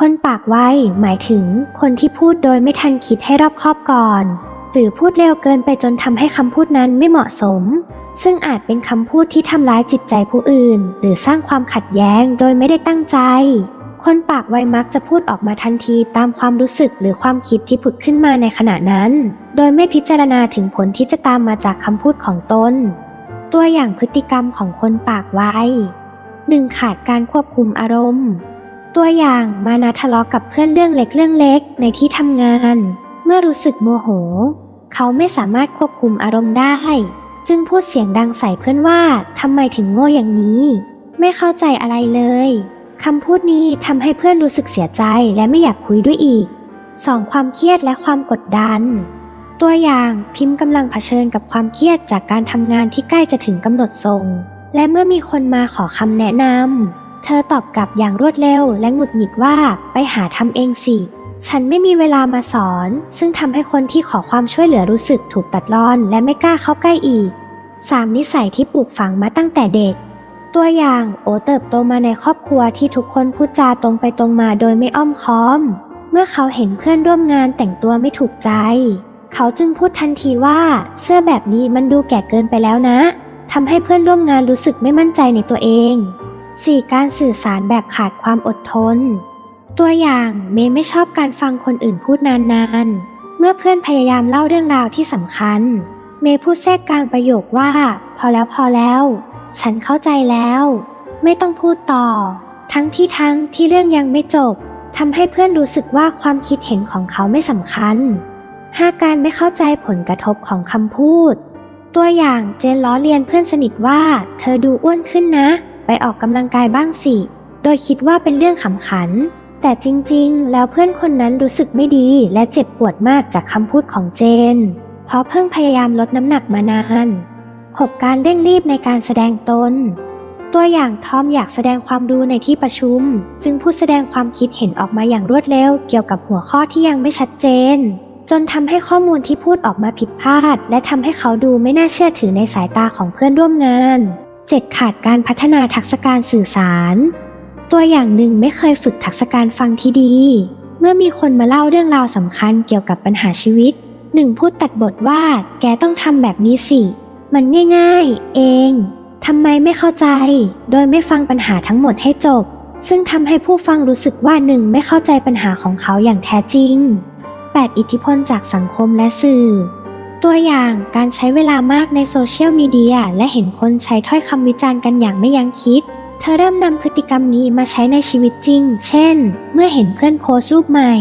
คนปากไวหมายถึงคนที่พูดโดยไม่ทันคิดให้รอบคอบก่อน หรือพูดเร็วเกินไปจนทำให้คำพูดนั้นไม่เหมาะสม ซึ่งอาจเป็นคำพูดที่ทำร้ายจิตใจผู้อื่น หรือสร้างความขัดแย้งโดยไม่ได้ตั้งใจ คนปากไวมักจะพูดออกมาทันทีตามความรู้สึกหรือความคิดที่ผุดขึ้นมาในขณะนั้น โดยไม่พิจารณาถึงผลที่จะตามมาจากคำพูดของตนตัวอย่างพฤติกรรมของคนปากไว 1. ขาดการควบคุมอารมณ์ ตัวอย่างมานาทะเลาะกับเพื่อนเรื่องเล็กเรื่องเล็กในที่ทำงาน เมื่อรู้สึกโมโห เขาไม่สามารถควบคุมอารมณ์ได้ จึงพูดเสียงดังใส่เพื่อนว่าทำไมถึงโง่อย่างนี้ ไม่เข้าใจอะไรเลยคำพูดนี้ทำให้เพื่อนรู้สึกเสียใจและไม่อยากคุยด้วยอีก 2. ความเครียดและความกดดัน ตัวอย่างพิมพ์กำลังเผชิญกับความเครียดจากการทำงานที่ใกล้จะถึงกำหนดส่ง และเมื่อมีคนมาขอคำแนะนำ เธอตอบกลับอย่างรวดเร็วและหงุดหงิดว่าไปหาทำเองสิ ฉันไม่มีเวลามาสอน ซึ่งทำให้คนที่ขอความช่วยเหลือรู้สึกถูกตัดรอนและไม่กล้าเข้าใกล้อีก 3. นิสัยที่ปลูกฝังมาตั้งแต่เด็ก ตัวอย่างโอเติบโตมาในครอบครัวที่ทุกคนพูดจาตรงไปตรงมาโดยไม่อ้อมค้อม เมื่อเขาเห็นเพื่อนร่วมงานแต่งตัวไม่ถูกใจ เขาจึงพูดทันทีว่า เสื้อแบบนี้มันดูแก่เกินไปแล้วนะทำให้เพื่อนร่วมงานรู้สึกไม่มั่นใจในตัวเอง 4. การสื่อสารแบบขาดความอดทน ตัวอย่างเมย์ไม่ชอบการฟังคนอื่นพูดนานๆ เมื่อเพื่อนพยายามเล่าเรื่องราวที่สำคัญ เมย์พูดแทรกกลางประโยคว่า พอแล้วพอแล้ว ฉันเข้าใจแล้ว ไม่ต้องพูดต่อ ทั้งที่ทั้งที่เรื่องยังไม่จบทำให้เพื่อนรู้สึกว่าความคิดเห็นของเขาไม่สำคัญ 5. การไม่เข้าใจผลกระทบของคำพูด ตัวอย่างเจนล้อเลียนเพื่อนสนิทว่า เธอดูอ้วนขึ้นนะ ไปออกกำลังกายบ้างสิ โดยคิดว่าเป็นเรื่องขำขัน แต่จริงๆ แล้วเพื่อนคนนั้นรู้สึกไม่ดีและเจ็บปวดมากจากคำพูดของเจน เพราะเพิ่งพยายามลดน้ำหนักมานาน 6. การเร่งรีบในการแสดงตน ตัวอย่างทอมอยากแสดงความรู้ในที่ประชุม จึงพูดแสดงความคิดเห็นออกมาอย่างรวดเร็วเกี่ยวกับหัวข้อที่ยังไม่ชัดเจน จนทำให้ข้อมูลที่พูดออกมาผิดพลาด และทำให้เขาดูไม่น่าเชื่อถือในสายตาของเพื่อนร่วมงาน 7. ขาดการพัฒนาทักษะการสื่อสาร ตัวอย่างหนึ่งไม่เคยฝึกทักษะการฟังที่ดี เมื่อมีคนมาเล่าเรื่องราวสำคัญเกี่ยวกับปัญหาชีวิตหนึ่งพูดตัดบทว่า แกต้องทำแบบนี้สิ มันง่ายๆ เองทำไมไม่เข้าใจ โดยไม่ฟังปัญหาทั้งหมดให้จบ ซึ่งทำให้ผู้ฟังรู้สึกว่าหนึ่งไม่เข้าใจปัญหาของเขาอย่างแท้จริง 8. อิทธิพลจากสังคมและสื่อ ตัวอย่างการใช้เวลามากในโซเชียลมีเดียและเห็นคนใช้ถ้อยคำวิจารณ์กันอย่างไม่ยั้งคิด เธอเริ่มนำพฤติกรรมนี้มาใช้ในชีวิตจริง เช่น เมื่อเห็นเพื่อนโพสต์รูปใหม่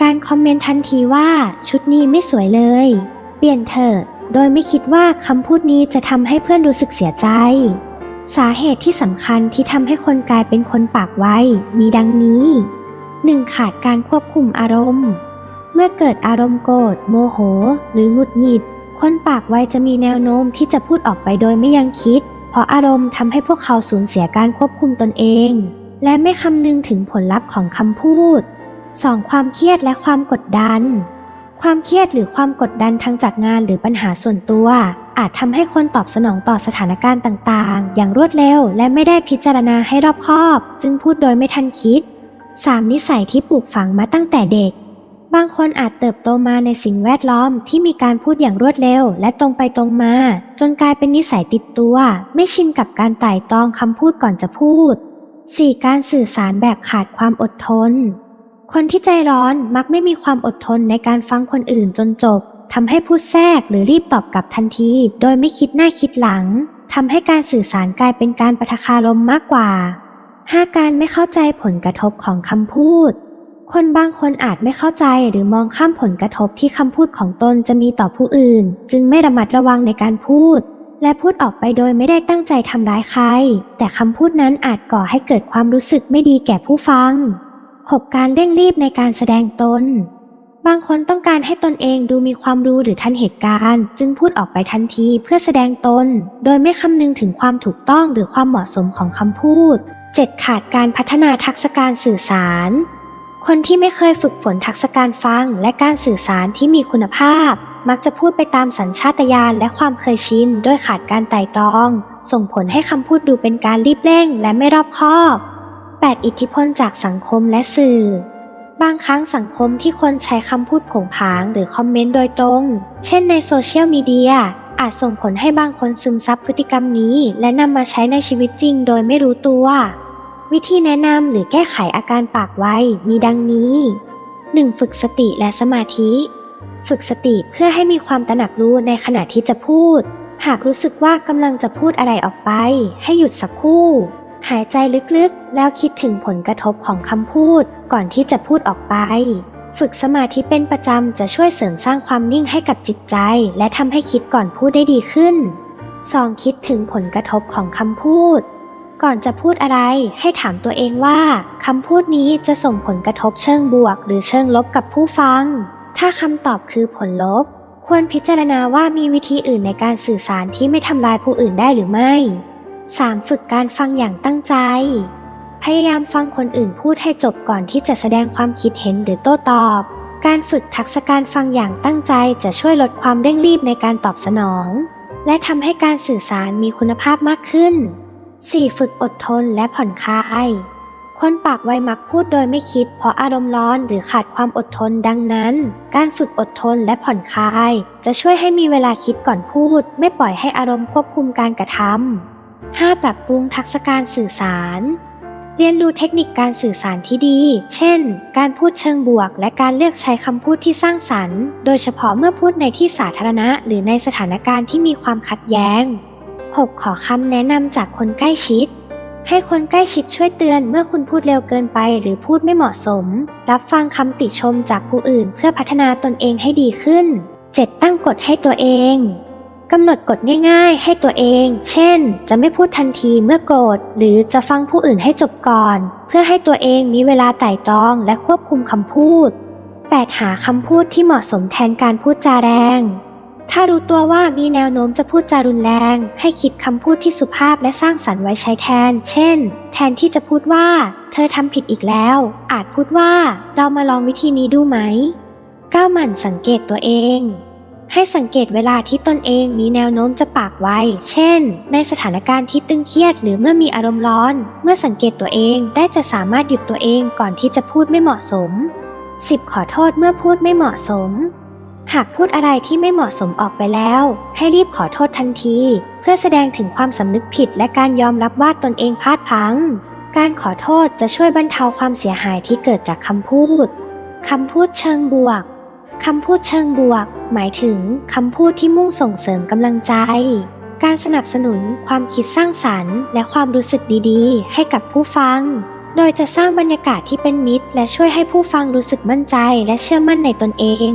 การคอมเมนต์ทันทีว่าชุดนี้ไม่สวยเลย เปลี่ยนเถอะ โดยไม่คิดว่าคำพูดนี้จะทำให้เพื่อนรู้สึกเสียใจ สาเหตุที่สำคัญที่ทำให้คนกลายเป็นคนปากไวมีดังนี้ 1. ขาดการควบคุมอารมณ์ เมื่อเกิดอารมณ์โกรธ โมโห หรือหงุดหงิด คนปากไวจะมีแนวโน้มที่จะพูดออกไปโดยไม่ยังคิด เพราะอารมณ์ทำให้พวกเขาสูญเสียการควบคุมตนเอง และไม่คำนึงถึงผลลัพธ์ของคำพูด 2. ความเครียดและความกดดัน ความเครียดหรือความกดดันทั้งจากงานหรือปัญหาส่วนตัว อาจทำให้คนตอบสนองต่อสถานการณ์ต่างๆ อย่างรวดเร็ว และไม่ได้พิจารณาให้รอบคอบ จึงพูดโดยไม่ทันคิด 3. นิสัยที่ปลูกฝังมาตั้งแต่เด็ก บางคนอาจเติบโตมาในสิ่งแวดล้อมที่มีการพูดอย่างรวดเร็ว และตรงไปตรงมา จนกลายเป็นนิสัยติดตัว ไม่ชินกับการไต่ตองคำพูดก่อนจะพูด 4. การสื่อสารแบบขาดความอดทน คนที่ใจร้อนมักไม่มีความอดทนในการฟังคนอื่นจนจบทำให้พูดแทรกหรือรีบตอบกลับทันที โดยไม่คิดหน้าคิดหลังทำให้การสื่อสารกลายเป็นการปะทะคารมมากกว่า 5. การไม่เข้าใจผลกระทบของคำพูด คนบางคนอาจไม่เข้าใจหรือมองข้ามผลกระทบที่คำพูดของตนจะมีต่อผู้อื่น จึงไม่ระมัดระวังในการพูด และพูดออกไปโดยไม่ได้ตั้งใจทำร้ายใคร แต่คำพูดนั้นอาจก่อให้เกิดความรู้สึกไม่ดีแก่ผู้ฟัง 6. การเร่งรีบในการแสดงตน บางคนต้องการให้ตนเองดูมีความรู้หรือทันเหตุการณ์ จึงพูดออกไปทันทีเพื่อแสดงตน โดยไม่คำนึงถึงความถูกต้องหรือความเหมาะสมของคำพูด 7. ขาดการพัฒนาทักษะการสื่อสาร คนที่ไม่เคยฝึกฝนทักษะการฟังและการสื่อสารที่มีคุณภาพ มักจะพูดไปตามสัญชาตญาณและความเคยชินโดยขาดการไต่ตอง ส่งผลให้คำพูดดูเป็นการรีบเร่งและไม่รอบคอบ 8 อิทธิพลจากสังคมและสื่อ บางครั้งสังคมที่คนใช้คำพูดผงผางหรือคอมเมนต์โดยตรง เช่นในโซเชียลมีเดียอาจส่งผลให้บางคนซึมซับพฤติกรรมนี้ และนำมาใช้ในชีวิตจริงโดยไม่รู้ตัว วิธีแนะนำหรือแก้ไขอาการปากไวมีดังนี้ 1. ฝึกสติและสมาธิ ฝึกสติเพื่อให้มีความตระหนักรู้ในขณะที่จะพูด หากรู้สึกว่ากำลังจะพูดอะไรออกไป ให้หยุดสักครู่ หายใจลึกๆ แล้วคิดถึงผลกระทบของคำพูดก่อนที่จะพูดออกไป ฝึกสมาธิเป็นประจำจะช่วยเสริมสร้างความนิ่งให้กับจิตใจ และทำให้คิดก่อนพูดได้ดีขึ้น 2. คิดถึงผลกระทบของคำพูด ก่อนจะพูดอะไรให้ถามตัวเองว่าคำพูดนี้จะส่งผลกระทบเชิงบวก หรือเชิงลบกับผู้ฟัง ถ้าคำตอบคือผลลบ ควรพิจารณาว่ามีวิธีอื่นในการสื่อสารที่ไม่ทำลายผู้อื่นได้หรือไม่ 3. ฝึกการฟังอย่างตั้งใจ พยายามฟังคนอื่นพูดให้จบก่อนที่จะแสดงความคิดเห็นหรือโต้ตอบ การฝึกทักษะการฟังอย่างตั้งใจจะช่วยลดความเร่งรีบในการตอบสนอง และทำให้การสื่อสารมีคุณภาพมากขึ้น 4. ฝึกอดทนและผ่อนคลาย คนปากไวมักพูดโดยไม่คิด เพราะอารมณ์ร้อนหรือขาดความอดทนดังนั้น การฝึกอดทนและผ่อนคลาย จะช่วยให้มีเวลาคิดก่อนพูด ไม่ปล่อยให้อารมณ์ควบคุมการกระทำ 5. ปรับปรุงทักษะการสื่อสารเรียนรู้เทคนิคการสื่อสารที่ดี เช่น การพูดเชิงบวก และการเลือกใช้คำพูดที่สร้างสรรค์ โดยเฉพาะเมื่อพูดในที่สาธารณะ หรือในสถานการณ์ที่มีความขัดแย้ง 6. ขอคำแนะนำจากคนใกล้ชิด ให้คนใกล้ชิดช่วยเตือนเมื่อคุณพูดเร็วเกินไปหรือพูดไม่เหมาะสม รับฟังคำติชมจากผู้อื่นเพื่อพัฒนาตนเองให้ดีขึ้น 7. ตั้งกฎให้ตัวเองกำหนดกฎง่ายๆ ให้ตัวเอง เช่น จะไม่พูดทันทีเมื่อโกรธ หรือจะฟังผู้อื่นให้จบก่อน เพื่อให้ตัวเองมีเวลาไต่ตองและควบคุมคำพูด 8. หาคำพูดที่เหมาะสมแทนการพูดจาแรง ถ้ารู้ตัวว่ามีแนวโน้มจะพูดจารุนแรง ให้คิดคำพูดที่สุภาพและสร้างสรรค์ไว้ใช้แทน เช่น แทนที่จะพูดว่า เธอทำผิดอีกแล้ว อาจพูดว่า เรามาลองวิธีนี้ดูไหมก้าวหมั่นสังเกตตัวเอง ให้สังเกตเวลาที่ตนเองมีแนวโน้มจะปากไว เช่น ในสถานการณ์ที่ตึงเครียดหรือเมื่อมีอารมณ์ร้อน เมื่อสังเกตตัวเองได้จะสามารถหยุดตัวเองก่อนที่จะพูดไม่เหมาะสม 10. ขอโทษเมื่อพูดไม่เหมาะสม หากพูดอะไรที่ไม่เหมาะสมออกไปแล้ว ให้รีบขอโทษทันที เพื่อแสดงถึงความสำนึกผิดและการยอมรับว่าตนเองพลาดพลั้ง การขอโทษจะช่วยบรรเทาความเสียหายที่เกิดจากคำพูดคำพูดเชิงบวกคำพูดเชิงบวก หมายถึงคำพูดที่มุ่งส่งเสริมกำลังใจ การสนับสนุนความคิดสร้างสรรค์ และความรู้สึกดีๆ ให้กับผู้ฟัง โดยจะสร้างบรรยากาศที่เป็นมิตร และช่วยให้ผู้ฟังรู้สึกมั่นใจ และเชื่อมั่นในตนเอง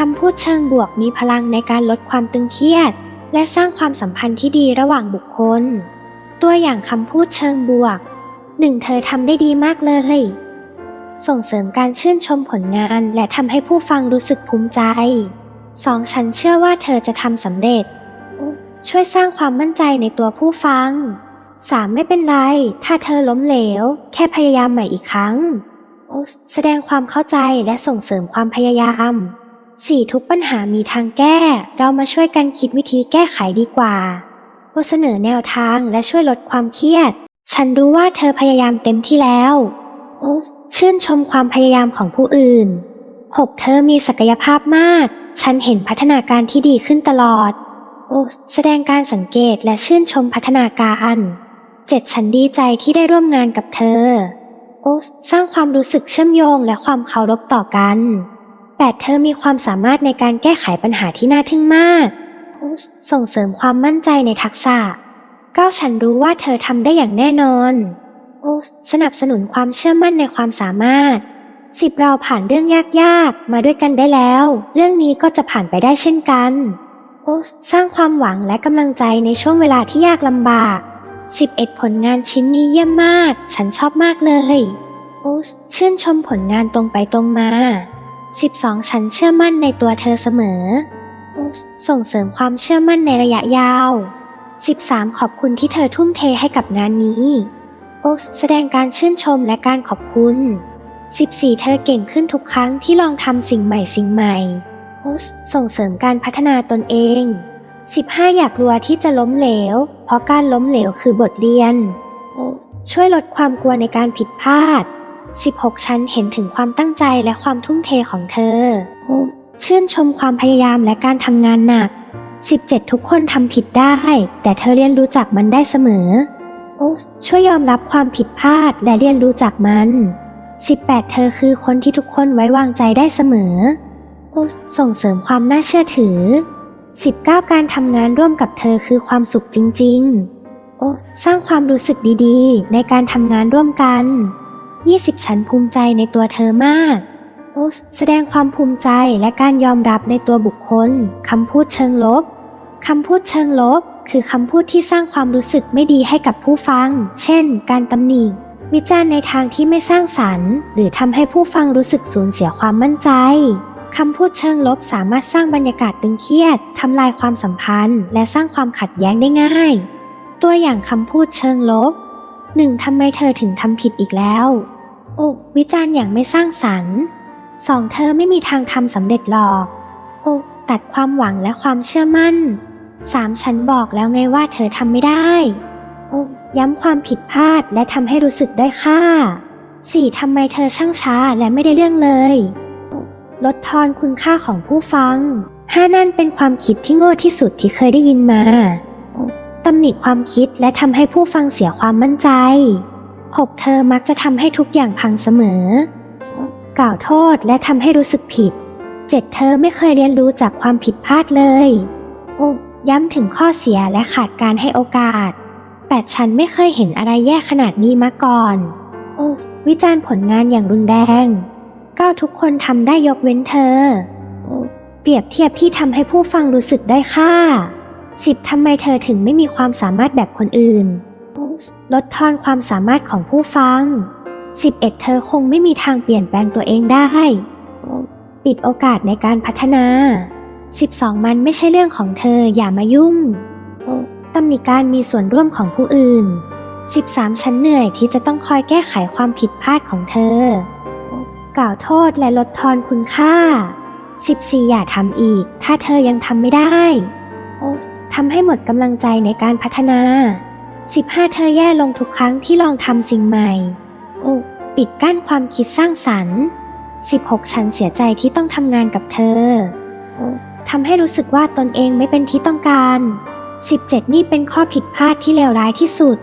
คำพูดเชิงบวกมีพลังในการลดความตึงเครียด และสร้างความสัมพันธ์ที่ดีระหว่างบุคคล ตัวอย่างคำพูดเชิงบวก 1. เธอทำได้ดีมากเลย ส่งเสริมการชื่นชมผลงานและทำให้ผู้ฟังรู้สึกภูมิใจ 2. ฉันเชื่อว่าเธอจะทำสำเร็จ ช่วยสร้างความมั่นใจในตัวผู้ฟัง 3. ไม่เป็นไร ถ้าเธอล้มเหลว แค่พยายามใหม่อีกครั้ง แสดงความเข้าใจและส่งเสริมความพยายาม 4. ทุกปัญหามีทางแก้ เรามาช่วยกันคิดวิธีแก้ไขดีกว่าโเสนอแนวทางและช่วยลดความเครียด ฉันรู้ว่าเธอพยายามเต็มที่แล้วโอ้ชื่นชมความพยายามของผู้อื่น 6. เธอมีศักยภาพมาก ฉันเห็นพัฒนาการที่ดีขึ้นตลอด โอ้แสดงการสังเกตและชื่นชมพัฒนาการ 7. ฉันดีใจที่ได้ร่วมงานกับเธอ โอ้สร้างความรู้สึกเชื่อมโยงและความเคารพต่อกัน 8. เธอมีความสามารถในการแก้ไขปัญหาที่น่าทึ่งมากโอ้ส่งเสริมความมั่นใจในทักษะ 9. ฉันรู้ว่าเธอทำได้อย่างแน่นอนโอ้สนับสนุนความเชื่อมั่นในความสามารถ สิบเราผ่านเรื่องยากๆ มาด้วยกันได้แล้ว เรื่องนี้ก็จะผ่านไปได้เช่นกัน โอ้สร้างความหวังและกำลังใจในช่วงเวลาที่ยากลำบาก11ผลงานชิ้นนี้เยี่ยมมาก ฉันชอบมากเลย โอ้ชื่นชมผลงานตรงไปตรงมา 12 ฉันเชื่อมั่นในตัวเธอเสมอโอ้ส่งเสริมความเชื่อมั่นในระยะยาว 13 ขอบคุณที่เธอทุ่มเทให้กับงานนี้โอ้แสดงการชื่นชมและการขอบคุณ 14 เธอเก่งขึ้นทุกครั้งที่ลองทำสิ่งใหม่สิ่งใหม่โอ้ส่งเสริมการพัฒนาตนเอง 15 อยากกลัวที่จะล้มเหลว เพราะการล้มเหลวคือบทเรียนโอ้ช่วยลดความกลัวในการผิดพลาด 16ฉันเห็นถึงความตั้งใจและความทุ่มเทของเธอโอ้ชื่นชมความพยายามและการทำงานหนัก 17 ทุกคนทำผิดได้ แต่เธอเรียนรู้จากมันได้เสมอโอ้ช่วยยอมรับความผิดพลาดและเรียนรู้จากมัน 18 เธอคือคนที่ทุกคนไว้วางใจได้เสมอโอ้ส่งเสริมความน่าเชื่อถือ 19 การทำงานร่วมกับเธอคือความสุขจริงๆโอ้สร้างความรู้สึกดีๆ ในการทำงานร่วมกัน 20 ฉันภูมิใจในตัวเธอมากโอ้แสดงความภูมิใจและการยอมรับในตัวบุคคล คำพูดเชิงลบ คำพูดเชิงลบ คือคำพูดที่สร้างความรู้สึกไม่ดีให้กับผู้ฟัง เช่น การตำหนิ วิจารณ์ในทางที่ไม่สร้างสรรค์ หรือทำให้ผู้ฟังรู้สึกสูญเสียความมั่นใจคำพูดเชิงลบสามารถสร้างบรรยากาศตึงเครียด ทำลายความสัมพันธ์ และสร้างความขัดแย้งได้ง่าย ตัวอย่างคำพูดเชิงลบหนึ่งทำไมเธอถึงทำผิดอีกแล้ว โอ้วิจารณ์อย่างไม่สร้างสรรค์สองเธอไม่มีทางทำสำเร็จหรอกโอ้ตัดความหวังและความเชื่อมั่นสามฉันบอกแล้วไงว่าเธอทำไม่ได้โอ้ย้ำความผิดพลาดและทำให้รู้สึกได้ค่าสี่ทำไมเธอช่างช้าและไม่ได้เรื่องเลยโอ้ลดทอนคุณค่าของผู้ฟังห้านั่นเป็นความคิดที่โง่ที่สุดที่เคยได้ยินมาตำหนิความคิดและทำให้ผู้ฟังเสียความมั่นใจ หกเธอมักจะทำให้ทุกอย่างพังเสมอ กล่าวโทษและทำให้รู้สึกผิด เจ็ดเธอไม่เคยเรียนรู้จากความผิดพลาดเลยย้ำถึงข้อเสียและขาดการให้โอกาสแปดฉันไม่เคยเห็นอะไรแย่ขนาดนี้มาก่อนอวิจารณ์ผลงานอย่างรุนแรงเก้าทุกคนทำได้ยกเว้นเธออเปรียบเทียบที่ทำให้ผู้ฟังรู้สึกได้ค่าสิบทำไมเธอถึงไม่มีความสามารถแบบคนอื่น ลดทอนความสามารถของผู้ฟัง 11 เธอคงไม่มีทางเปลี่ยนแปลงตัวเองได้ ปิดโอกาสในการพัฒนา 12 มันไม่ใช่เรื่องของเธออย่ามายุ่งตำหนิการมีส่วนร่วมของผู้อื่น 13 ฉันเหนื่อยที่จะต้องคอยแก้ไขความผิดพลาดของเธอ กล่าวโทษและลดทอนคุณค่า 14 อย่าทำอีก ถ้าเธอยังทำไม่ได้ทำให้หมดกำลังใจในการพัฒนา 15 เธอแย่ลงทุกครั้งที่ลองทำสิ่งใหม่ โอ้ ปิดกั้นความคิดสร้างสรรค์ 16 ฉันเสียใจที่ต้องทำงานกับเธอ โอ้ทำให้รู้สึกว่าตนเองไม่เป็นที่ต้องการ 17 นี่เป็นข้อผิดพลาดที่เลวร้ายที่สุด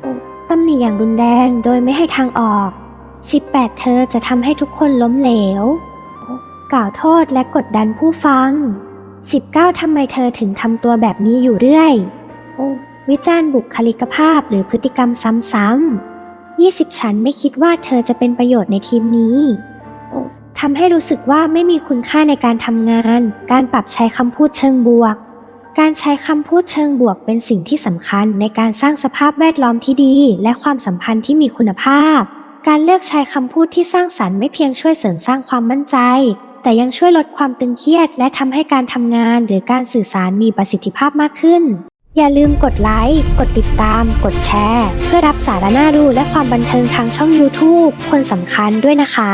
โอ้ตำหนิอย่างรุนแรงโดยไม่ให้ทางออก 18 เธอจะทำให้ทุกคนล้มเหลว กล่าวโทษและกดดันผู้ฟัง 19 ทำไมเธอถึงทำตัวแบบนี้อยู่เรื่อย โอ้ วิจารณ์บุคลิกภาพหรือพฤติกรรมซ้ำๆ20 ฉันไม่คิดว่าเธอจะเป็นประโยชน์ในทีมนี้ทำให้รู้สึกว่าไม่มีคุณค่าในการทำงาน การปรับใช้คำพูดเชิงบวก การใช้คำพูดเชิงบวกเป็นสิ่งที่สำคัญในการสร้างสภาพแวดล้อมที่ดี และความสัมพันธ์ที่มีคุณภาพ การเลือกใช้คำพูดที่สร้างสรรค์ไม่เพียงช่วยเสริมสร้างความมั่นใจ แต่ยังช่วยลดความตึงเครียด และทำให้การทำงานหรือการสื่อสารมีประสิทธิภาพมากขึ้น อย่าลืมกดไลค์ กดติดตาม กดแชร์ เพื่อรับสาระน่ารู้และความบันเทิงทางช่อง YouTube คนสำคัญด้วยนะคะ